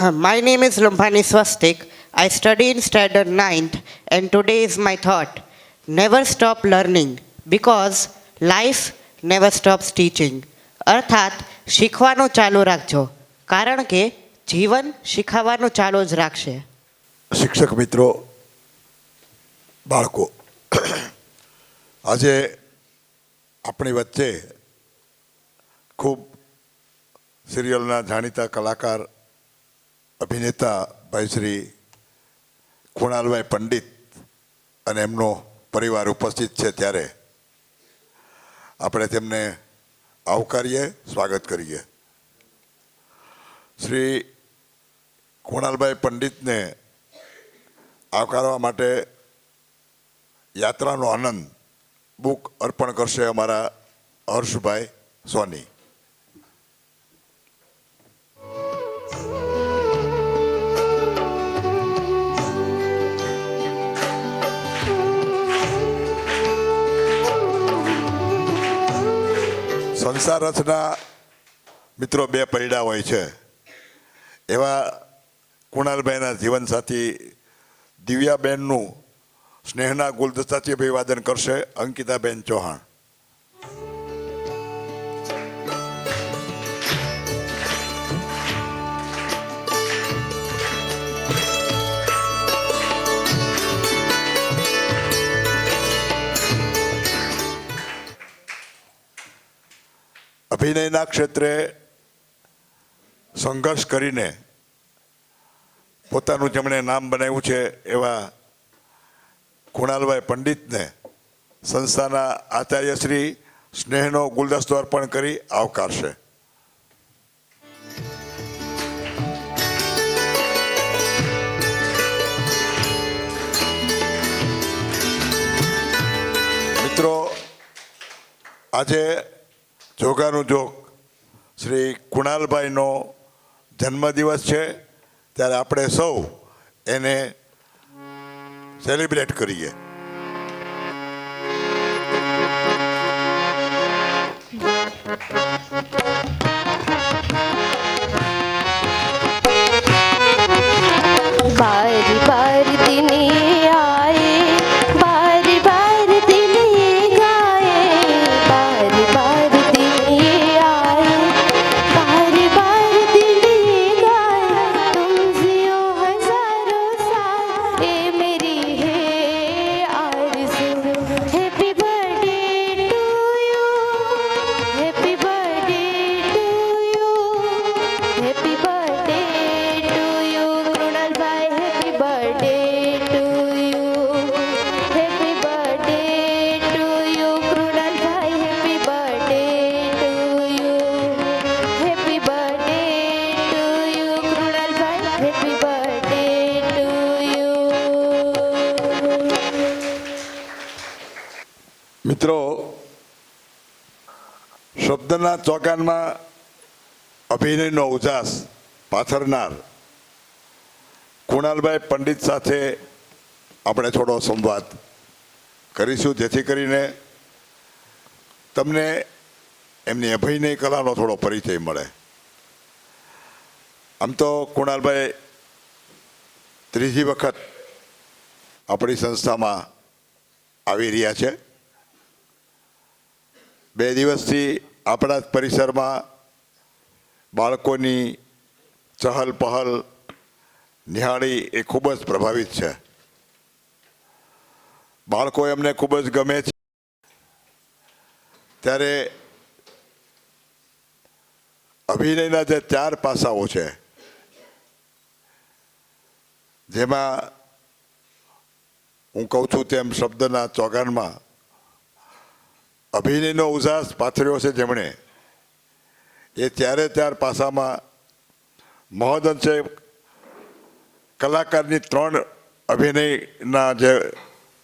My name is Lumbhani Swastik. I study in standard 9th, and today is my thought. Never stop learning because life never stops teaching. અર્થાત શીખવાનું ચાલુ રાખજો કારણ કે જીવન શીખવાનું ચાલુ જ રાખશે શિક્ષક મિત્રો બાળકો આજે આપણી વચ્ચે ખૂબ સિરિયલના જાણીતા કલાકાર અભિનેતા ભાઈ શ્રી કુણાલભાઈ પંડિત અને એમનો પરિવાર ઉપસ્થિત છે ત્યારે. આપણે તેમને આવકારીએ, સ્વાગત કરીએ. શ્રી કુણાલભાઈ પંડિતને આવકારવા માટે યાત્રાનો આનંદ બુક અર્પણ કરશે અમારા હર્ષભાઈ સોની. સંસાર રચના મિત્રો બે પૈડા હોય છે. એવા કુણાલભાઈના જીવનસાથી દિવ્યાબેનનું સ્નેહના ગુલદસ્તાથી અભિવાદન કરશે અંકિતાબેન ચૌહાણ. અભિનયના ક્ષેત્રે સંઘર્ષ કરીને પોતાનું જેમણે નામ બનાવ્યું છે એવા કુણાલભાઈ પંડિતને સંસ્થાના આચાર્ય શ્રી સ્નેહનો ગુલદસ્તો અર્પણ કરી આવકારશે. મિત્રો, આજે જોગાનું જોગ શ્રી કુણાલભાઈનો જન્મદિવસ છે. ત્યારે આપણે સૌ એને સેલિબ્રેટ કરીએ. બારી બારી શબ્દના ચોકાનમાં અભિનયનો ઉજાસ પાથરનાર કુણાલભાઈ પંડિત સાથે આપણે થોડો સંવાદ કરીશું. જેથી કરીને તમને એમની અભિનય કલાનો થોડો પરિચય મળે. આમ તો કુણાલભાઈ ત્રીજી વખત આપણી સંસ્થામાં આવી રહ્યા છે. બે દિવસથી આપણા પરિસરમાં બાળકોની ચહલ પહલ, નિહાળી એ ખૂબ જ પ્રભાવિત છે. બાળકો એમને ખૂબ જ ગમે છે. ત્યારે અભિનયના જે ચાર પાસાઓ છે, જેમાં હું કહું છું તેમ શબ્દના ચોગાનમાં અભિનયનો ઉજાસ પાથર્યો છે જેમણે. એ ત્યારે ત્યાર પાસામાં મહદઅંશે કલાકારની ત્રણ અભિનયના જે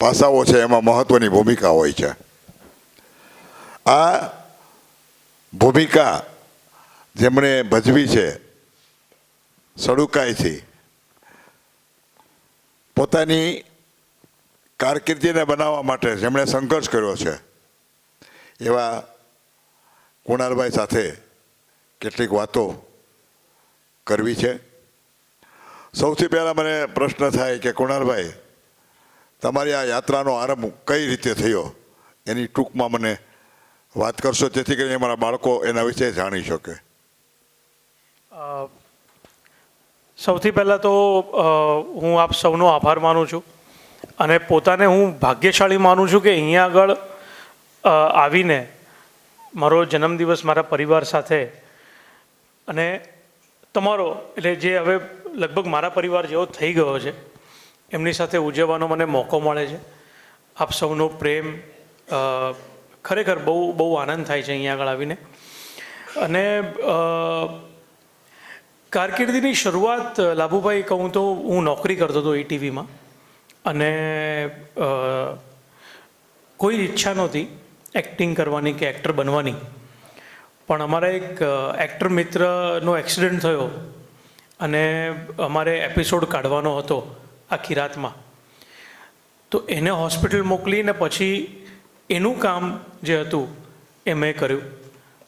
પાસાઓ છે એમાં મહત્વની ભૂમિકા હોય છે. આ ભૂમિકા જેમણે ભજવી છે સડુકાઈથી પોતાની કારકિર્દીને બનાવવા માટે જેમણે સંઘર્ષ કર્યો છે. એવા કુણાલભાઈ સાથે કેટલીક વાતો કરવી છે. સૌથી પહેલાં મને પ્રશ્ન થાય કે કુણાલભાઈ, તમારી આ યાત્રાનો આરંભ કઈ રીતે થયો? એની ટૂંકમાં મને વાત કરશો, જેથી કરીને મારા બાળકો એના વિશે જાણી શકે. સૌથી પહેલાં તો હું આપ સૌનો આભાર માનું છું અને પોતાને હું ભાગ્યશાળી માનું છું કે અહીંયા આગળ આવીને મારો જન્મદિવસ મારા પરિવાર સાથે અને તમારો, એટલે જે હવે લગભગ મારા પરિવાર જેવો થઈ ગયો છે, એમની સાથે ઉજવવાનો મને મોકો મળે છે. આપ સૌનો પ્રેમ ખરેખર બહુ બહુ આનંદ થાય છે અહીંયા આગળ આવીને. અને કારકિર્દીની શરૂઆત, લાભુભાઈ, કહું તો હું નોકરી કરતો હતો ઈટીવીમાં. અને કોઈ ઈચ્છા નહોતી. એક્ટિંગ કરવાની કે એક્ટર બનવાની. પણ અમારા એક એક્ટર મિત્રનો એક્સિડન્ટ થયો અને અમારે એપિસોડ કાઢવાનો હતો આખી રાતમાં. તો એને હોસ્પિટલ મોકલીને પછી એનું કામ જે હતું એ મેં કર્યું.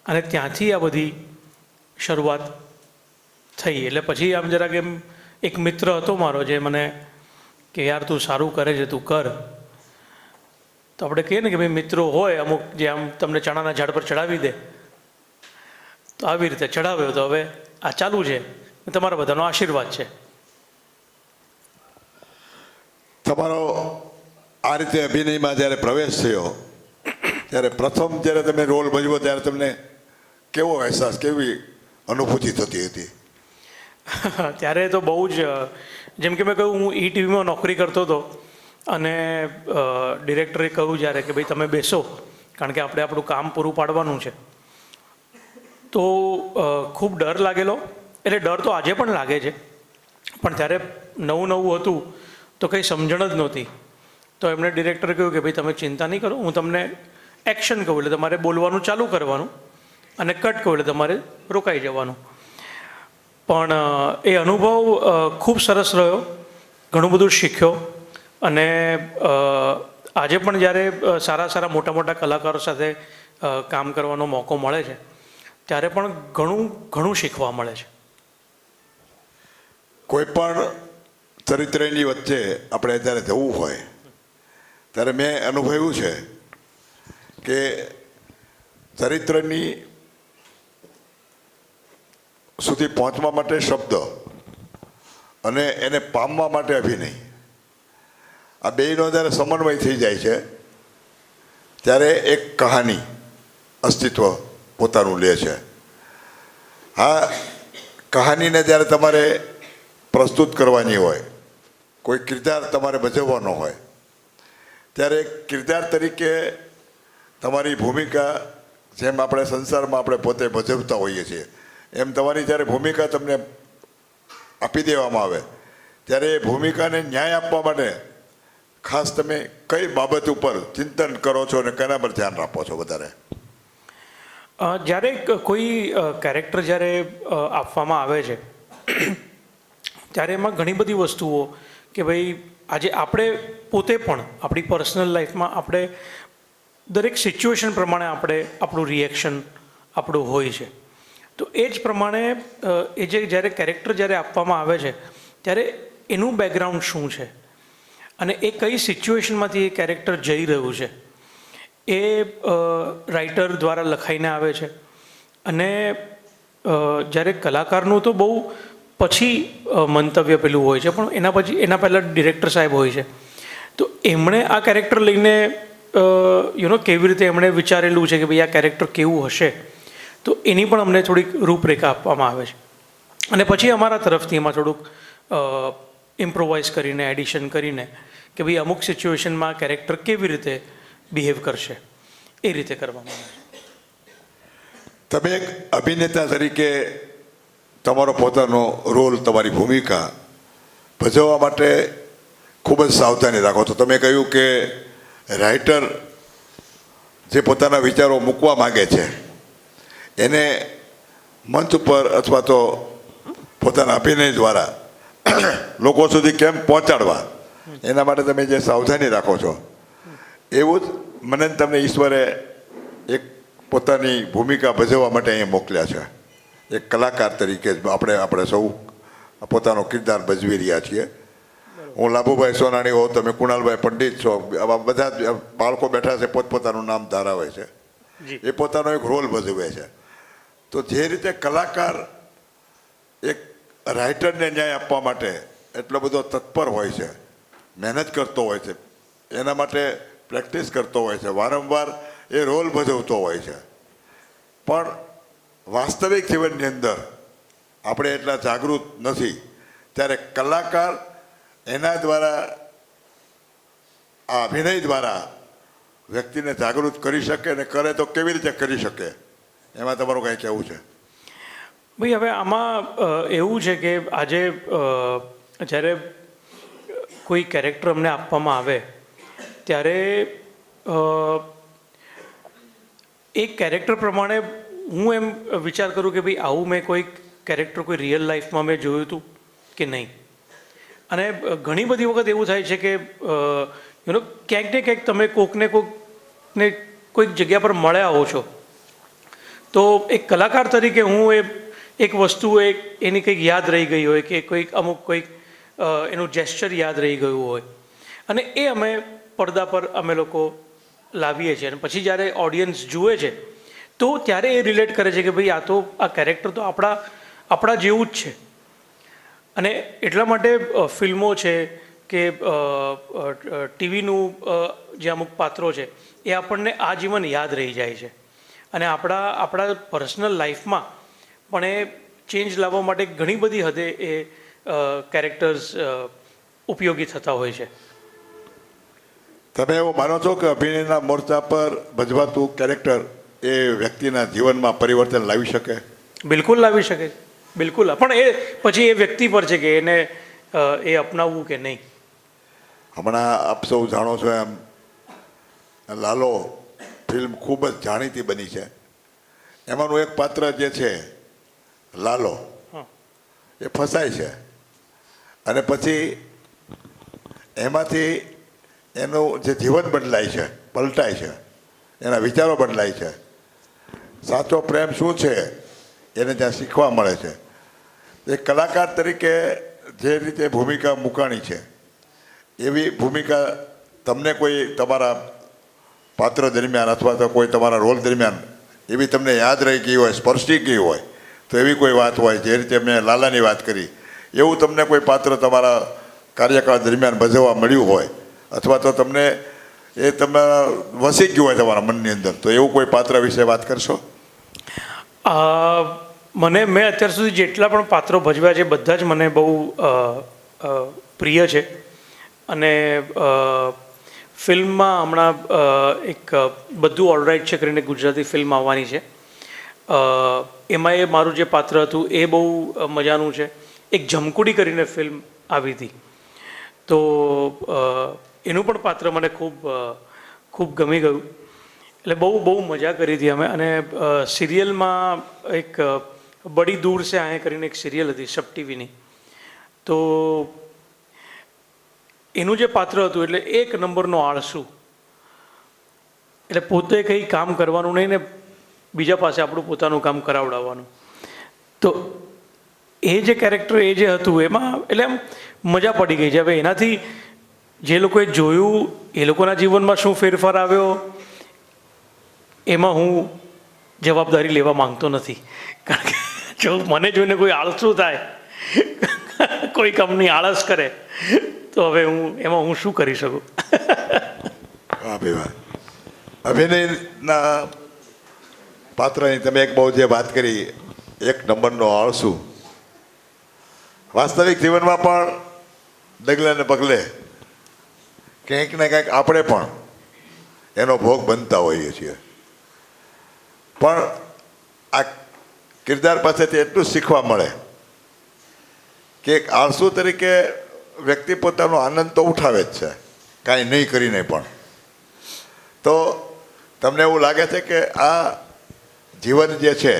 અને ત્યાંથી આ બધી શરૂઆત થઈ. એટલે પછી આમ જરાક એમ એક મિત્ર હતો મારો જે મને કે, યાર, તું સારું કરે છે, તું કર. તો આપણે કહીએ ને કે ભાઈ મિત્રો હોય અમુક જે આમ તમને ચણાના ઝાડ પર ચડાવી દે તો આવી રીતે ચડાવ્યો તો હવે આ ચાલુ છે. તમારા બધાનો આશીર્વાદ છે. તમારો આ રીતે અભિનયમાં જ્યારે પ્રવેશ થયો ત્યારે પ્રથમ જ્યારે તમે રોલ ભજવો ત્યારે તમને કેવો અહેસાસ કેવી અનુભૂતિ થતી હતી? ત્યારે તો બહુ જ જેમ કે મેં કહ્યું હું ઈ ટીવીમાં નોકરી કરતો હતો. અને ડિરેક્ટરે કહ્યું જ્યારે કે, ભાઈ, તમે બેસો, કારણ કે આપણે આપણું કામ પૂરું પાડવાનું છે. તો ખૂબ ડર લાગેલો, એટલે ડર તો આજે પણ લાગે છે. પણ ત્યારે નવું નવું હતું, તો કંઈ સમજણ જ નહોતી. તો એમણે ડિરેક્ટરે કહ્યું કે, ભાઈ, તમે ચિંતા નહીં કરો, હું તમને એક્શન કહું, એટલે તમારે બોલવાનું ચાલુ કરવાનું અને કટ કહું, એટલે તમારે રોકાઈ જવાનું. પણ એ અનુભવ ખૂબ સરસ રહ્યો, ઘણું બધું શીખ્યો. અને આજે પણ જ્યારે સારા સારા મોટા મોટા કલાકારો સાથે કામ કરવાનો મોકો મળે છે, ત્યારે પણ ઘણું ઘણું શીખવા મળે છે. કોઈ પણ ચરિત્રની વચ્ચે આપણે જ્યારે જવું હોય, ત્યારે મેં અનુભવ્યું છે કે ચરિત્રની સુધી પહોંચવા માટે શબ્દ અને એને પામવા માટે અભિનય આ બેયનો જ્યારે સમન્વય થઈ જાય છે, ત્યારે એક કહાની અસ્તિત્વ પોતાનું લે છે. હા કહાનીને જ્યારે તમારે પ્રસ્તુત કરવાની હોય, કોઈ કિરદાર તમારે ભજવવાનો હોય, ત્યારે કિરદાર તરીકે તમારી ભૂમિકા જેમ આપણે સંસારમાં આપણે પોતે ભજવતા હોઈએ છીએ, એમ તમારી જ્યારે ભૂમિકા તમને આપી દેવામાં આવે, ત્યારે એ ભૂમિકાને ન્યાય આપવા માટે ખાસ તમે કઈ બાબત ઉપર ચિંતન કરો છો અને કેના પર ધ્યાન આપો છો વધારે? જ્યારે કોઈ કેરેક્ટર જ્યારે આપવામાં આવે છે, ત્યારે એમાં ઘણી બધી વસ્તુઓ કે ભાઈ આજે આપણે પોતે પણ, આપણી પર્સનલ લાઈફમાં આપણે દરેક સિચ્યુએશન પ્રમાણે આપણે આપણું રિએક્શન આપણું હોય છે. તો એ જ પ્રમાણે એ જે જ્યારે કેરેક્ટર જ્યારે આપવામાં આવે છે, ત્યારે એનું બેકગ્રાઉન્ડ શું છે? અને એ કઈ સિચ્યુએશનમાંથી એ કેરેક્ટર જઈ રહ્યું છે? એ રાઇટર દ્વારા લખાઈને આવે છે. અને જ્યારે કલાકારનું તો બહુ પછી મંતવ્ય પેલું હોય છે, પણ એના પછી, એના પહેલાં ડિરેક્ટર સાહેબ હોય છે. તો એમણે આ કેરેક્ટર લઈને યુ નો કેવી રીતે એમણે વિચારેલું છે કે ભાઈ આ કેરેક્ટર કેવું હશે? તો એની પણ અમને થોડીક રૂપરેખા આપવામાં આવે છે. અને પછી અમારા તરફથી એમાં થોડુંક ઇમ્પ્રોવાઇઝ કરીને એડિશન કરીને કે ભાઈ અમુક સિચ્યુએશનમાં કેરેક્ટર કેવી રીતે બિહેવ કરશે? એ રીતે કરવામાં આવે તમે એક અભિનેતા તરીકે તમારો પોતાનો રોલ તમારી ભૂમિકા ભજવવા માટે ખૂબ જ સાવધાની રાખો. છો તમે કહ્યું કે રાઇટર જે પોતાના વિચારો મૂકવા માગે છે, એને મંચ ઉપર અથવા તો પોતાના અભિનય દ્વારા લોકો સુધી કેમ પહોંચાડવા? એના માટે તમે જે સાવધાની રાખો છો. એવું જ મને તમને ઈશ્વરે એક પોતાની ભૂમિકા ભજવવા માટે અહીંયા મોકલ્યા છે. એક કલાકાર તરીકે આપણે આપણે સૌ પોતાનો કિરદાર ભજવી રહ્યા છીએ. હું લાભુભાઈ સોનાણી હોઉં તમે કુણાલભાઈ પંડિત છો. આવા બધા બાળકો બેઠા છે પોતપોતાનું નામ ધરાવે છે. એ પોતાનો એક રોલ ભજવે છે. તો જે રીતે કલાકાર એક રાઇટરને ન્યાય આપવા માટે એટલો બધો તત્પર હોય છે મહેનત કરતો હોય છે. એના માટે પ્રેક્ટિસ કરતો હોય છે. વારંવાર એ રોલ ભજવતો હોય છે. પણ વાસ્તવિક જીવનની અંદર આપણે એટલા જાગૃત નથી. ત્યારે કલાકાર એના દ્વારા, આ અભિનય દ્વારા વ્યક્તિને જાગૃત કરી શકે અને કરે તો કેવી રીતે કરી શકે? એમાં તમારું કંઈ કહેવું છે? ભાઈ, હવે આમાં એવું છે કે આજે જ્યારે કોઈ કેરેક્ટર અમને આપવામાં આવે, ત્યારે એક કેરેક્ટર પ્રમાણે હું એમ વિચાર કરું કે ભાઈ આવું મેં કોઈ કેરેક્ટર કોઈ રિયલ લાઈફમાં મેં જોયું હતું કે નહીં. અને ઘણી બધી વખત એવું થાય છે કે યુ નો ક્યાંક ને ક્યાંક તમે કોકને કોકને કોઈક જગ્યા પર મળ્યા હો છો, તો એક કલાકાર તરીકે હું એ, એક વસ્તુ એક એની કંઈક યાદ રહી ગઈ હોય કે કોઈક અમુક કોઈક એનું જેસ્ચર યાદ રહી ગયું હોય. અને એ અમે પડદા પર અમે લોકો લાવીએ છીએ. અને પછી જ્યારે ઓડિયન્સ જુએ છે, તો ત્યારે એ રિલેટ કરે છે કે ભાઈ આ તો, આ કેરેક્ટર તો આપણા આપણા જેવું જ છે. અને એટલા માટે ફિલ્મો છે કે ટીવીનું જે અમુક પાત્રો છે, એ આપણને આજીવન યાદ રહી જાય છે. અને આપણા આપણા પર્સનલ લાઈફમાં પણ એ ચેન્જ લાવવા માટે ઘણી બધી હદે એ કેરેક્ટર્સ ઉપયોગી થતા હોય છે. તમે એવું માનો છો કે અભિનયના મોરચા પર ભજવાતું કેરેક્ટર એ વ્યક્તિના જીવનમાં પરિવર્તન લાવી શકે? બિલકુલ લાવી શકે બિલકુલ. પણ એ પછી એ વ્યક્તિ પર છે કે એને એ અપનાવવું કે નહીં? હમણાં આપ સૌ જાણો છો એમ લાલો ફિલ્મ ખૂબ જ જાણીતી બની છે. એમાંનું એક પાત્ર જે છે લાલો. એ ફસાય છે. અને પછી એમાંથી એનું જે જીવન બદલાય છે, પલટાય છે, એના વિચારો બદલાય છે. સાચો પ્રેમ શું છે, એને ત્યાં શીખવા મળે છે. એક કલાકાર તરીકે જે રીતે ભૂમિકા મૂકાણી છે, એવી ભૂમિકા તમને કોઈ તમારા પાત્ર દરમિયાન અથવા તો કોઈ તમારા રોલ દરમિયાન એવી તમને યાદ રહી ગઈ હોય, સ્પર્શી ગઈ હોય, તો એવી કોઈ વાત હોય જે રીતે મેં લાલાની વાત કરી. એવું તમને કોઈ પાત્ર તમારા કાર્યકાળ દરમિયાન ભજવવા મળ્યું હોય, અથવા તો તમને એ તમે વસી ગયું હોય તમારા મનની અંદર, તો એવું કોઈ પાત્ર વિશે વાત કરશો? મને, મેં અત્યાર સુધી જેટલા પણ પાત્રો ભજવ્યા છે, બધા જ મને બહુ પ્રિય છે. અને ફિલ્મમાં હમણાં એક બધું ઓલરાઇટ છે કરીને ગુજરાતી ફિલ્મ આવવાની છે. એમાં એ મારું જે પાત્ર હતું, એ બહુ મજાનું છે. એક જમકુડી કરીને ફિલ્મ આવી હતી. તો એનું પણ પાત્ર મને ખૂબ ખૂબ ગમી ગયું. એટલે બહુ બહુ મજા કરી હતી અમે. અને સિરિયલમાં એક બડી દૂર છે આએ કરીને એક સિરિયલ હતી, સબ ટીવીની. તો, એનું જે પાત્ર હતું, એટલે એક નંબરનો આળસુ. એટલે પોતે કંઈ કામ કરવાનું નહીં ને બીજા પાસે આપણું પોતાનું કામ કરાવડાવવાનું. તો એ જે કેરેક્ટર એ જે હતું, એમાં એટલે એમ મજા પડી ગઈ છે. હવે એનાથી જે લોકોએ જોયું, એ લોકોના જીવનમાં શું ફેરફાર આવ્યો, એમાં હું જવાબદારી લેવા માંગતો નથી. કારણ કે જો મને જોઈને કોઈ આળસું થાય, કોઈ કંપની આળસ કરે, તો હવે હું, એમાં હું શું કરી શકું? અભિનયના પાત્રની તમે એક બહુ જે વાત કરી, એક નંબરનો આળસુ. વાસ્તવિક જીવનમાં પણ ડગલે ને પગલે કંઈક ને કંઈક આપણે પણ એનો ભોગ બનતા હોઈએ છીએ. પણ આ કિરદાર પાસેથી એટલું શીખવા મળે કે એક આળસુ તરીકે વ્યક્તિ પોતાનો આનંદ તો ઉઠાવે જ છે, કાંઈ નહીં કરીને પણ. તો તમને એવું લાગે છે કે આ જીવન જે છે,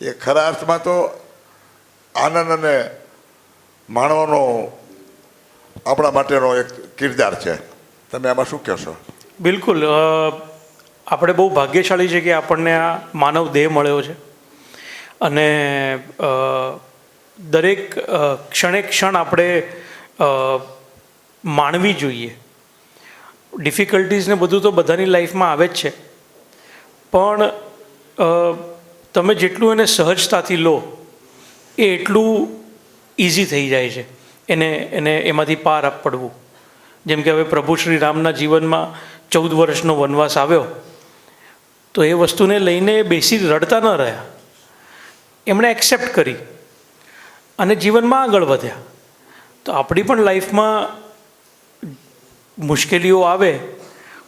એ ખરા અર્થમાં તો આનંદ અને માણવાનો આપણા માટેનો એક કિરદાર છે. તમે આમાં શું કહેશો બિલકુલ આપણે બહુ ભાગ્યશાળી છે કે આપણને આ માનવ દેહ મળ્યો છે. અને દરેક ક્ષણે ક્ષણ આપણે માણવી જોઈએ. ડિફિકલ્ટીઝને બધું તો બધાની લાઈફમાં આવે જ છે. પણ તમે જેટલું એને સહજતાથી લો, એ એટલું ઇઝી થઈ જાય છે. એને એને એમાંથી પાર આપ પડવું જેમ કે હવે પ્રભુ શ્રી રામના જીવનમાં ચૌદ વર્ષનો વનવાસ આવ્યો. તો એ વસ્તુને લઈને બેસી રડતા ન રહ્યા. એમણે એક્સેપ્ટ કરી. અને જીવનમાં આગળ વધ્યા. તો આપણી પણ લાઈફમાં મુશ્કેલીઓ આવે,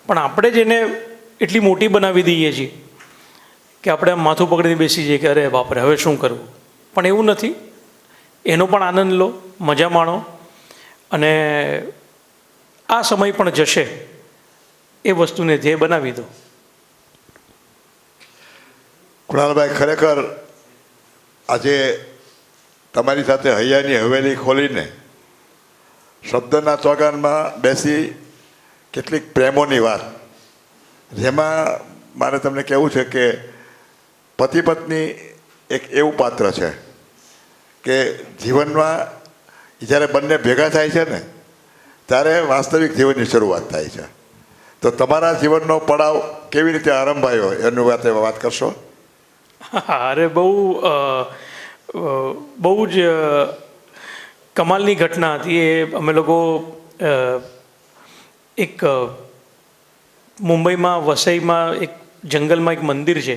પણ આપણે જ એને એટલી મોટી બનાવી દઈએ છીએ કે આપણે આમ માથું પકડીને બેસી જઈએ કે અરે બાપરે, હવે શું કરવું? પણ એવું નથી. એનો પણ આનંદ લો, મજા માણો. અને આ સમય પણ જશે એ વસ્તુને ધ્યેય બનાવી દો. કુણાલભાઈ ખરેખર આજે તમારી સાથે હૈયાની હવેલી ખોલીને શબ્દના ચોગાનમાં બેસી કેટલીક પ્રેમોની વાત. જેમાં મારે તમને કહેવું છે કે પતિ પત્ની એક એવું પાત્ર છે. કે જીવનમાં જ્યારે બંને ભેગા થાય છે ને, ત્યારે વાસ્તવિક જીવનની શરૂઆત થાય છે. તો તમારા જીવનનો પડાવ કેવી રીતે આરંભાયો એનું વાત વાત કરશો? અરે બહુ બહુ જ કમાલની ઘટના હતી. એ અમે લોકો એક મુંબઈમાં, વસઈમાં એક જંગલમાં એક મંદિર છે.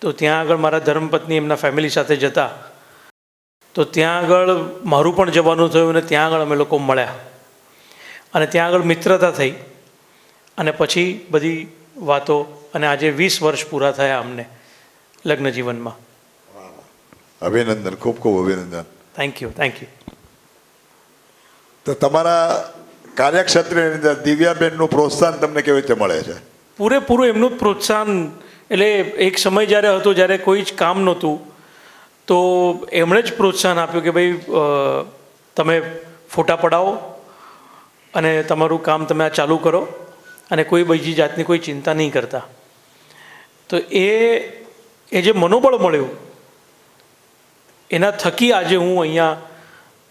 તો ત્યાં આગળ મારા ધર્મપત્ની એમના ફેમિલી સાથે જતા. તો ત્યાં આગળ મારું પણ જવાનું થયું અને ત્યાં આગળ અમે લોકો મળ્યા. અને ત્યાં આગળ મિત્રતા થઈ. અને પછી બધી વાતો અને આજે વીસ વર્ષ પૂરા થયા અમને લગ્ન જીવનમાં. અભિનંદન ખૂબ ખૂબ અભિનંદન. થેન્ક યુ થેન્ક યુ તો તમારા કાર્યક્ષેત્રની અંદર દિવ્યાબેનનું પ્રોત્સાહન તમને કેવી રીતે મળે છે? પૂરેપૂરું એમનું પ્રોત્સાહન એટલે એક સમય જ્યારે હતો જ્યારે કોઈ જ કામ નહોતું તો એમણે જ પ્રોત્સાહન આપ્યું કે ભાઈ તમે ફોટા પડાવો અને તમારું કામ તમે આ ચાલુ કરો અને કોઈ બીજી જાતની કોઈ ચિંતા નહીં કરતા. તો એ એ જે મનોબળ મળ્યું, એના થકી આજે હું અહીંયા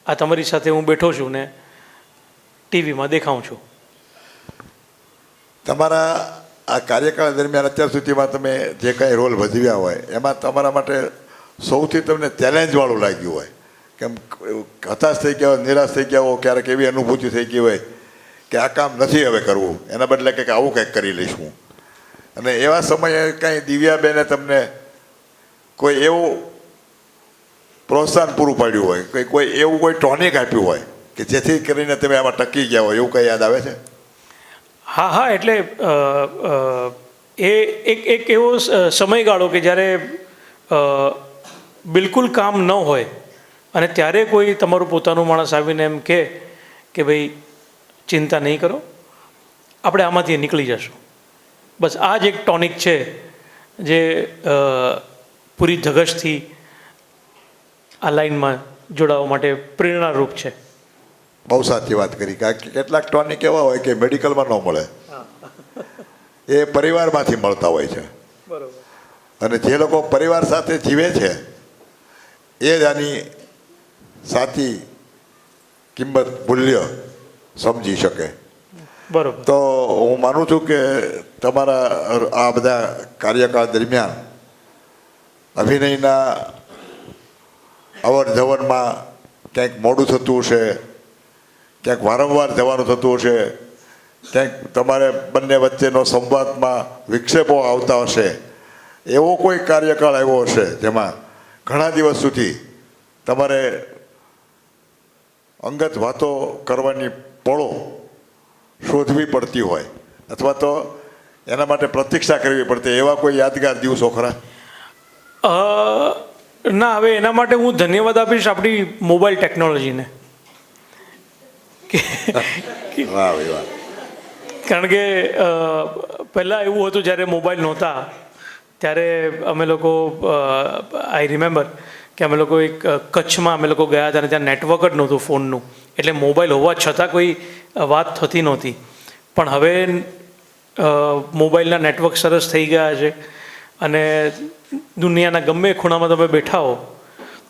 આ તમારી સાથે હું બેઠો છું ને ટીવીમાં દેખાઉં છું. તમારા આ કાર્યકાળ દરમિયાન અત્યાર સુધીમાં તમે જે કાંઈ રોલ ભજવ્યા હોય, એમાં તમારા માટે સૌથી તમને ચેલેન્જવાળું લાગ્યું હોય. કેમ હતાશ થઈ ગયા હોય, નિરાશ થઈ ગયા હોય, ક્યારેક એવી અનુભૂતિ થઈ ગઈ હોય કે આ કામ નથી હવે કરવું. એના બદલે કંઈક આવું કંઈક કરી લઈશું અને એવા સમયે કાંઈ દિવ્યાબેને તમને કોઈ એવું પ્રોત્સાહન પૂરું પાડ્યું હોય, કે કોઈ એવું કોઈ ટોનિક આપ્યું હોય, કે જેથી કરીને તમે આમાં ટકી ગયા હોય, એવું કંઈ યાદ આવે છે? હા હા, એટલે એ એક એક એવો સમયગાળો કે જ્યારે બિલકુલ કામ ન હોય અને ત્યારે કોઈ તમારું પોતાનું માણસ આવીને એમ કહે કે ભાઈ ચિંતા નહીં કરો આપણે આમાંથી નીકળી જશું. બસ આ જ એક ટોનિક છે જે પૂરી ધગશથી આ લાઈનમાં જોડાવા માટે પ્રેરણારૂપ છે. બહુ સાચી વાત કરી. કારણ કે કેટલાક ટોનિક એવા હોય કે મેડિકલમાં ન મળે. એ પરિવારમાંથી મળતા હોય છે. બરોબર. અને જે લોકો પરિવાર સાથે જીવે છે એ જ આની સાચી કિંમત મૂલ્ય સમજી શકે. બરોબર. તો હું માનું છું કે તમારા આ બધા કાર્યકાળ દરમિયાન અભિનયના અવર જવરમાં ક્યાંક મોડું થતું હશે ક્યાંક વારંવાર જવાનું થતું હશે ક્યાંક તમારે બંને વચ્ચેનો સંવાદમાં વિક્ષેપો આવતા હશે એવો કોઈ કાર્યકાળ આવ્યો હશે જેમાં ઘણા દિવસ સુધી તમારે અંગત વાતો કરવાની પળો શોધવી પડતી હોય અથવા તો એના માટે પ્રતીક્ષા કરવી પડતી એવા કોઈ યાદગાર દિવસો ખરા? ના હવે એના માટે હું ધન્યવાદ આપીશ આપણી મોબાઈલ ટેકનોલોજીને. વાહ વાહ કારણ કે પહેલાં એવું હતું જ્યારે મોબાઈલ નહોતા ત્યારે અમે લોકો આઈ રિમેમ્બર કે અમે લોકો એક કચ્છમાં અમે લોકો ગયા હતા અને ત્યાં નેટવર્ક જ નહોતું ફોનનું. એટલે મોબાઈલ હોવા છતાં કોઈ વાત થતી નહોતી. પણ હવે મોબાઈલના નેટવર્ક સરસ થઈ ગયા છે અને દુનિયાના ગમે ખૂણામાં તમે બેઠા હો,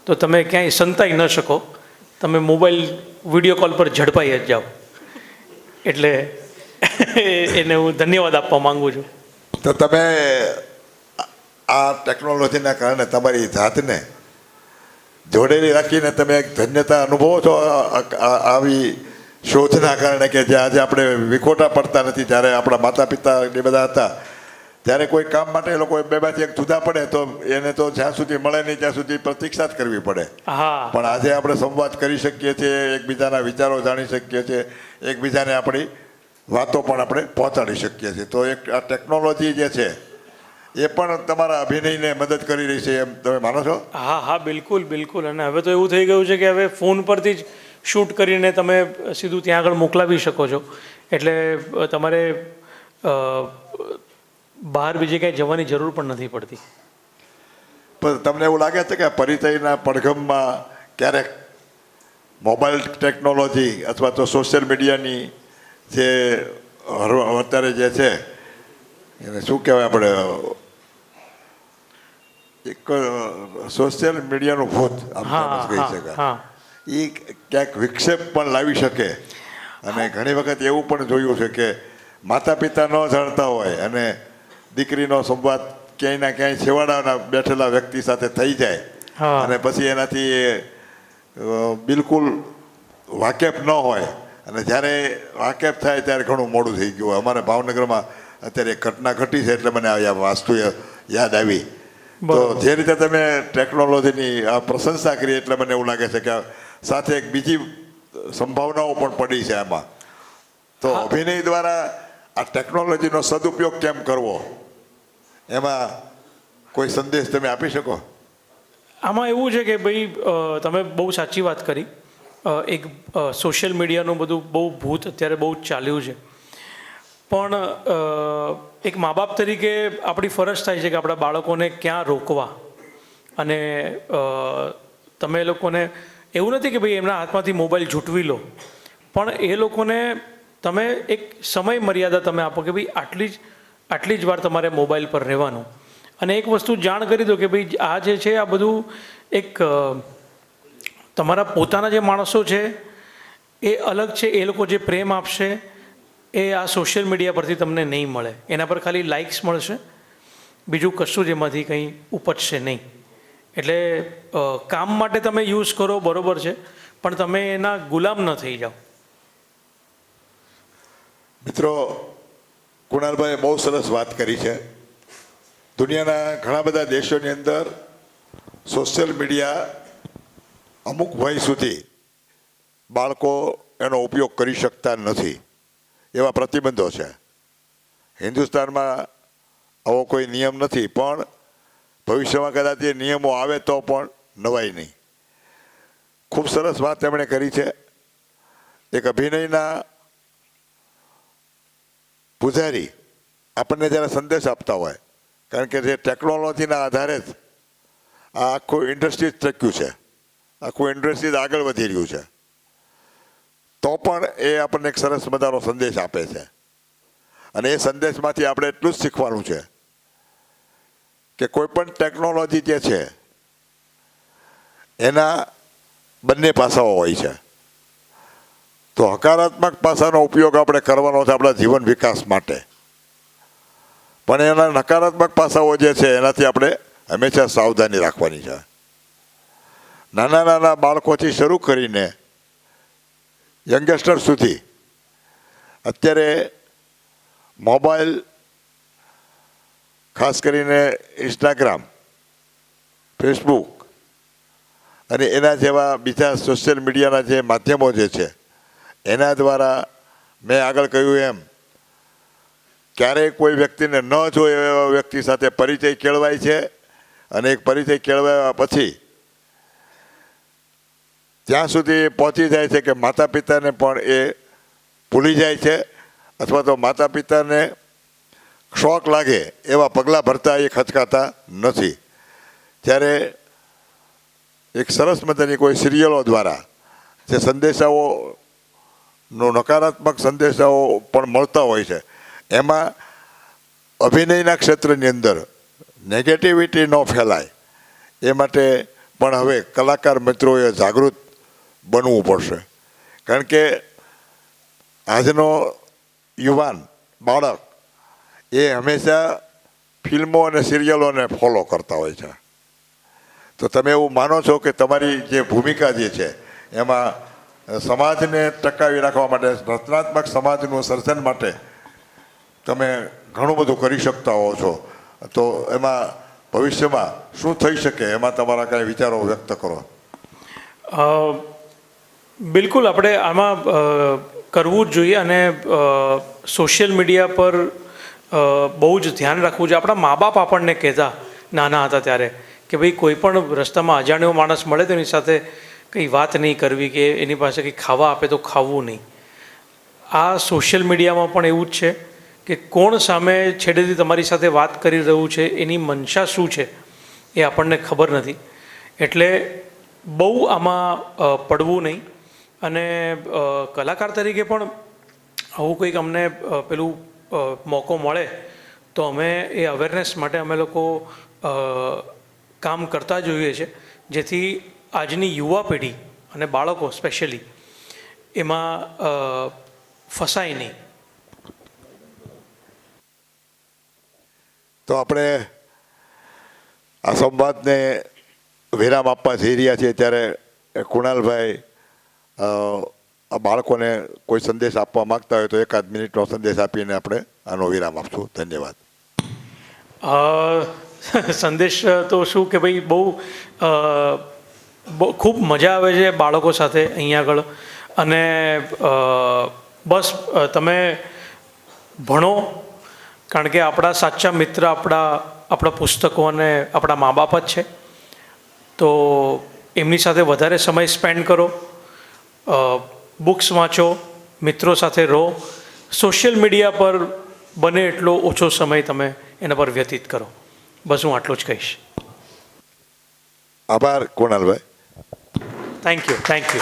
તો તમે ક્યાંય સંતાઈ ન શકો. તમે મોબાઈલ વીડિયો કોલ પર ઝડપાઈ જ જાઓ. એટલે એને હું ધન્યવાદ આપવા માગું છું. તો તમે આ ટેકનોલોજીના કારણે તમારી જાતને જોડેલી રાખીને તમે એક ધન્યતા અનુભવો છો આવી શોધના કારણે કે જે આજે આપણે વિખોટા પડતા નથી. જ્યારે આપણા માતા પિતા એ બધા હતા ત્યારે કોઈ કામ માટે એ લોકો બેમાંથી એક જુદા પડે તો એને તો જ્યાં સુધી મળે નહીં ત્યાં સુધી પ્રતીક્ષા જ કરવી પડે. હા. પણ આજે આપણે સંવાદ કરી શકીએ છીએ એકબીજાના વિચારો જાણી શકીએ છીએ એકબીજાને આપણી વાતો પણ આપણે પહોંચાડી શકીએ છીએ. તો એક આ ટેકનોલોજી જે છે એ પણ તમારા અભિનયને મદદ કરી રહી છે એમ તમે માનો છો? હા હા બિલકુલ બિલકુલ. અને હવે તો એવું થઈ ગયું છે કે હવે ફોન પરથી જ શૂટ કરીને તમે સીધું ત્યાં આગળ મોકલાવી શકો છો. એટલે તમારે બહાર બીજે ક્યાંય જવાની જરૂર પણ નથી પડતી. પણ તમને એવું લાગે છે કે પરિચયના પડઘમમાં ક્યારેક મોબાઈલ ટેકનોલોજી અથવા તો સોશિયલ મીડિયાની જે અત્યારે જે છે એને શું કહેવાય આપણે એક સોશિયલ મીડિયાનો ભૂત કહી શકાય. એ ક્યાંક વિક્ષેપ પણ લાવી શકે. અને ઘણી વખત એવું પણ જોયું છે કે માતા પિતા ન જાણતા હોય અને દીકરીનો સંવાદ ક્યાંય ના ક્યાંય છેવાડાના બેઠેલા વ્યક્તિ સાથે થઈ જાય. અને પછી એનાથી એ બિલકુલ વાકેફ ન હોય. અને જ્યારે વાકેફ થાય ત્યારે ઘણું મોડું થઈ ગયું હોય. અમારે ભાવનગરમાં અત્યારે એક ઘટના ઘટી છે એટલે મને આ વાસ્તુ યાદ આવી. તો જે રીતે તમે ટેકનોલોજીની આ પ્રશંસા કરી એટલે મને એવું લાગે છે કે સાથે એક બીજી સંભાવનાઓ પણ પડી છે આમાં. તો અભિનય દ્વારા આ ટેકનોલોજીનો સદુપયોગ કેમ કરવો? એમાં કોઈ સંદેશ તમે આપી શકો? આમાં એવું છે કે ભાઈ તમે બહુ સાચી વાત કરી. એક સોશિયલ મીડિયાનું બધું બહુ ભૂત અત્યારે બહુ જ ચાલ્યું છે. પણ એક મા બાપ તરીકે આપણી ફરજ થાય છે કે આપણા બાળકોને ક્યાં રોકવા. અને તમે લોકોને, એવું નથી કે ભાઈ એમના હાથમાંથી મોબાઈલ ઝૂંટવી લો. પણ એ લોકોને તમે એક સમય મર્યાદા તમે આપો કે ભાઈ આટલી જ આટલી જ વાર તમારે મોબાઈલ પર રહેવાનું. અને એક વસ્તુ જાણ કરી દો કે ભાઈ આ જે છે, આ બધું એક તમારા પોતાના જે માણસો છે, એ અલગ છે, એ લોકો જે પ્રેમ આપશે એ આ સોશિયલ મીડિયા પરથી તમને નહીં મળે. એના પર ખાલી લાઇક્સ મળશે. બીજું કશું જ એમાંથી કંઈ ઉપજશે નહીં. એટલે કામ માટે તમે યુઝ કરો, બરોબર છે. પણ તમે એના ગુલામ ન થઈ જાઓ. મિત્રો, કુણાલભાઈએ બહુ સરસ વાત કરી છે. દુનિયાના ઘણા બધા દેશોની અંદર સોશિયલ મીડિયા અમુક વય સુધી બાળકો એનો ઉપયોગ કરી શકતા નથી. એવા પ્રતિબંધો છે. હિન્દુસ્તાનમાં આવો કોઈ નિયમ નથી, પણ ભવિષ્યમાં કદાચ એ નિયમો આવે તો પણ નવાય નહીં. ખૂબ સરસ વાત તેમણે કરી છે. એક અભિનયના પૂજારી આપણને જ્યારે સંદેશ આપતા હોય, કારણ કે જે ટેકનોલોજીના આધારે જ આ આખું ઇન્ડસ્ટ્રી જ ટક્યું છે. આખું ઇન્ડસ્ટ્રી આગળ વધી રહ્યું છે. તો પણ એ આપણને એક સરસ મજાનો સંદેશ આપે છે. અને એ સંદેશમાંથી આપણે એટલું જ શીખવાનું છે કે કોઈ પણ ટેકનોલોજી જે છે, એના બંને પાસાઓ હોય છે. તો હકારાત્મક પાસાનો ઉપયોગ આપણે કરવાનો છે આપણા જીવન વિકાસ માટે. પણ એના નકારાત્મક પાસાઓ જે છે, એનાથી આપણે હંમેશા સાવધાની રાખવાની છે. નાના નાના બાળકોથી શરૂ કરીને યંગસ્ટર સુધી. અત્યારે મોબાઈલ, ખાસ કરીને ઇન્સ્ટાગ્રામ, ફેસબુક અને એના જેવા બીજા સોશિયલ મીડિયાના જે માધ્યમો જે છે, એના દ્વારા મેં આગળ કહ્યું એમ, ક્યારેય કોઈ વ્યક્તિને ન જોઈએ એવા વ્યક્તિ સાથે પરિચય કેળવાય છે અને એક પરિચય કેળવાયા પછી ત્યાં સુધી પહોંચી જાય છે કે માતા પિતાને પણ એ ભૂલી જાય છે અથવા તો માતા પિતાને શોખ લાગે એવા પગલાં ભરતા એ ખચકાતા નથી. ત્યારે એક સરસ મજાની કોઈ સિરિયલો દ્વારા જે સંદેશાઓ નો નકારાત્મક સંદેશાઓ પણ મળતા હોય છે, એમાં અભિનયના ક્ષેત્રની અંદર નેગેટિવિટી ન ફેલાય. એ માટે પણ હવે કલાકાર મિત્રોએ જાગૃત બનવું પડશે. કારણ કે આજનો યુવાન, બાળક, એ હંમેશા ફિલ્મો અને સિરિયલોને ફોલો કરતા હોય છે. તો તમે એવું માનો છો કે તમારી જે ભૂમિકા જે છે, એમાં સમાજને ટકાવી રાખવા માટે, રચનાત્મક સમાજનું સર્જન માટે તમે ઘણું બધું કરી શકતા હો છો, તો એમાં ભવિષ્યમાં શું થઈ શકે? એમાં તમારા કાંઈ વિચારો વ્યક્ત કરો. બિલકુલ, આપણે આમાં કરવું જ જોઈએ અને સોશિયલ મીડિયા પર બહુ જ ધ્યાન રાખવું જોઈએ. આપણા મા બાપ આપણને કહેતા, નાના હતા ત્યારે, કે ભાઈ કોઈ પણ રસ્તામાં અજાણ્યો માણસ મળે તો એની સાથે કંઈ વાત નહીં કરવી કે એની પાસે કંઈ ખાવા આપે તો ખાવું નહીં. આ સોશિયલ મીડિયામાં પણ એવું જ છે કે કોણ સામે છેડેથી તમારી સાથે વાત કરી રહ્યું છે, એની મનશા શું છે, એ આપણને ખબર નથી. એટલે બહુ આમાં પડવું નહીં. અને કલાકાર તરીકે પણ આવું કંઈક અમને પેલું મોકો મળે, તો અમે એ અવેરનેસ માટે અમે લોકો કામ કરતા જોઈએ છે. જેથી આજની યુવા પેઢી અને બાળકો સ્પેશિયલી એમાં ફસાય નહીં. તો આપણે આ સંવાદને વિરામ આપવા જઈ રહ્યા છીએ ત્યારે કુણાલભાઈ બાળકોને કોઈ સંદેશ આપવા માંગતા હોય તો એકાદ મિનિટનો સંદેશ આપીને આપણે આનો વિરામ આપશું. ધન્યવાદ. સંદેશ તો શું કે ભાઈ બહુ ખૂબ મજા આવે છે બાળકો સાથે અહીંયા આગળ. અને બસ તમે ભણો, કારણ કે આપણા સાચા મિત્ર આપણા આપણા પુસ્તકો અને આપણા મા બાપ જ છે. તો એમની સાથે વધારે સમય સ્પેન્ડ કરો. બુક્સ વાંચો મિત્રો સાથે રહો. સોશિયલ મીડિયા પર બને એટલો ઓછો સમય તમે એના પર વ્યતીત કરો. બસ હું આટલું જ કહીશ. આભાર Kunalbhai. Thank you thank you